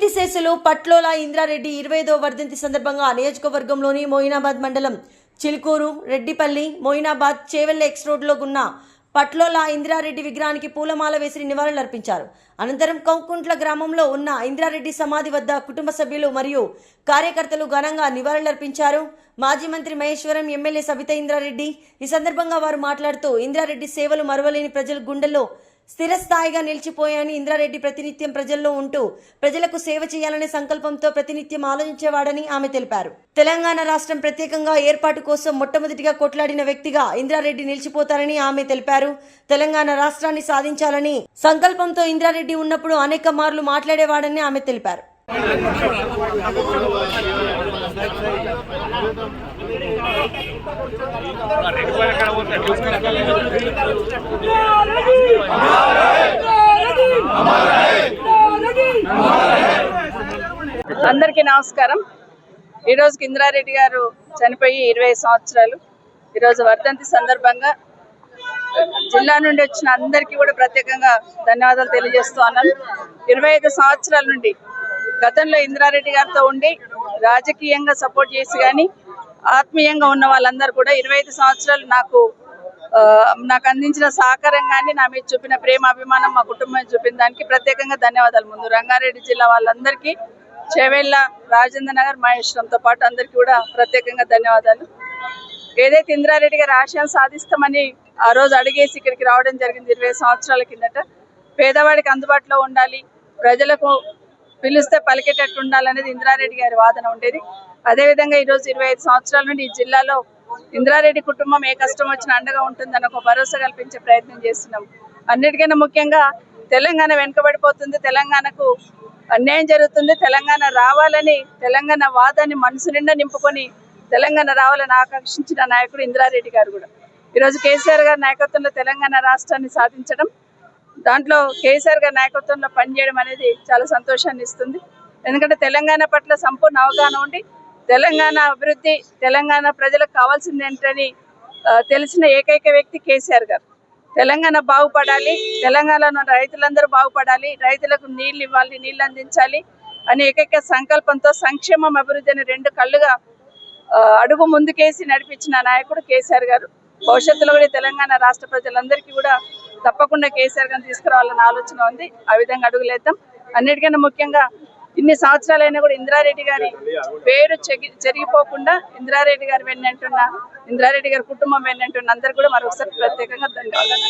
కీర్తిశేషులు పట్లోల ఇంద్రారెడ్డి ఇరవైదో వర్ధంతి సందర్భంగా నియోజకవర్గంలోని మోయినాబాద్ మండలం చిలుకూరు రెడ్డిపల్లి మోయినాబాద్ చేవెళ్ళ ఎక్స్ రోడ్లో ఉన్న పట్లోల ఇందిరారెడ్డి విగ్రహానికి పూలమాల వేసి నివాళులర్పించారు. అనంతరం కౌకుంట్ల గ్రామంలో ఉన్న ఇందిరారెడ్డి సమాధి వద్ద కుటుంబ సభ్యులు మరియు కార్యకర్తలు ఘనంగా నివాళులర్పించారు. మాజీ మంత్రి మహేశ్వరం ఎమ్మెల్యే సబిత ఇంద్రారెడ్డి. ఈ సందర్భంగా వారు మాట్లాడుతూ ఇందిరారెడ్డి సేవలు మరువలేని ప్రజల గుండెల్లో స్థిరస్థాయిగా నిలిచిపోయాని ఇంద్రారెడ్డి ప్రతినిత్యం ప్రజల్లో ఉంటూ ప్రజలకు సేవ చేయాలనే సంకల్పంతో ప్రతినిత్యం ఆలోచించేవాడని ఆమె తెలిపారు. తెలంగాణ రాష్ట్రం ప్రత్యేకంగా ఏర్పాటు కోసం మొట్టమొదటిగా కొట్లాడిన వ్యక్తిగా ఇంద్రారెడ్డి నిలిచిపోతారని ఆమె తెలిపారు. తెలంగాణ రాష్ట్రాన్ని సాధించాలని సంకల్పంతో ఇంద్రారెడ్డి ఉన్నప్పుడు అనేక మార్లు మాట్లాడేవాడని ఆమె తెలిపారు. అందరికీ నమస్కారం. ఈరోజు ఇందిరారెడ్డి గారు చనిపోయి ఇరవై సంవత్సరాలు. ఈరోజు వర్ధంతి సందర్భంగా జిల్లా నుండి వచ్చిన అందరికీ కూడా ప్రత్యేకంగా ధన్యవాదాలు తెలియజేస్తూ అన్నాను ఇరవై ఐదు సంవత్సరాల నుండి గతంలో ఇందిరారెడ్డి గారితో ఉండి రాజకీయంగా సపోర్ట్ చేసి కానీ ఆత్మీయంగా ఉన్న వాళ్ళందరూ కూడా ఇరవై ఐదు సంవత్సరాలు నాకు నాకు అందించిన సహకారం కానీ నా మీద చూపిన ప్రేమ అభిమానం మా కుటుంబం చూపిన దానికి ప్రత్యేకంగా ధన్యవాదాలు. ముందు రంగారెడ్డి జిల్లా వాళ్ళందరికీ చేవెళ్ళ రాజేంద్ర నగర్ మహేశ్వరంతో పాటు అందరికీ కూడా ప్రత్యేకంగా ధన్యవాదాలు. ఏదైతే ఇంద్రారెడ్డి గారి ఆశయాలు సాధిస్తామని ఆ రోజు అడిగేసి ఇక్కడికి రావడం జరిగింది ఇరవై సంవత్సరాల కిందట. పేదవాడికి అందుబాటులో ఉండాలి ప్రజలకు పిలిస్తే పలికేటట్టు ఉండాలనేది ఇంద్రారెడ్డి గారి వాదన ఉండేది. అదేవిధంగా ఈరోజు ఇరవై ఐదు సంవత్సరాల నుండి ఈ జిల్లాలో ఇందిరారెడ్డి కుటుంబం ఏ కష్టం వచ్చినా అండగా ఉంటుందని ఒక భరోసా కల్పించే ప్రయత్నం చేస్తున్నాం. అన్నిటికైనా ముఖ్యంగా తెలంగాణ వెనుకబడిపోతుంది. తెలంగాణకు అన్యాయం జరుగుతుంది. తెలంగాణ రావాలని తెలంగాణ వాదాన్ని మనసు నిండా నింపుకొని తెలంగాణ రావాలని ఆకాంక్షించిన నాయకుడు ఇందిరారెడ్డి గారు కూడా. ఈరోజు కేసీఆర్ గారి నాయకత్వంలో తెలంగాణ రాష్ట్రాన్ని సాధించడం దాంట్లో కేసీఆర్ గారి నాయకత్వంలో పనిచేయడం అనేది చాలా సంతోషాన్ని ఇస్తుంది. ఎందుకంటే తెలంగాణ పట్ల సంపూర్ణ అవగాహన ఉండి తెలంగాణ అభివృద్ధి తెలంగాణ ప్రజలకు కావాల్సింది ఏంటని తెలిసిన ఏకైక వ్యక్తి కేసీఆర్ గారు. తెలంగాణ బాగుపడాలి తెలంగాణలో రైతులందరూ బాగుపడాలి రైతులకు నీళ్ళు ఇవ్వాలి నీళ్ళు అందించాలి అనే ఏకైక సంకల్పంతో సంక్షేమం అభివృద్ధి అనే రెండు కళ్ళుగా అడుగు ముందుకేసి నడిపించిన నాయకుడు కేసీఆర్ గారు. భవిష్యత్తులో కూడా తెలంగాణ రాష్ట్ర ప్రజలందరికీ కూడా తప్పకుండా కేసీఆర్ గారిని తీసుకురావాలన్న ఆలోచన ఉంది. ఆ విధంగా అడుగులేద్దాం. అన్నిటికన్నా ముఖ్యంగా ఇన్ని సంవత్సరాలైనా కూడా ఇందిరారెడ్డి గారి పేరు చెగి- చెరిగిపోకుండా ఇందిరారెడ్డి గారు వెన్నంటున్న ఇందిరారెడ్డి గారి కుటుంబం వెన్నంటున్న అందరు కూడా మరొకసారి ప్రత్యేకంగా ధన్యవాదాలు.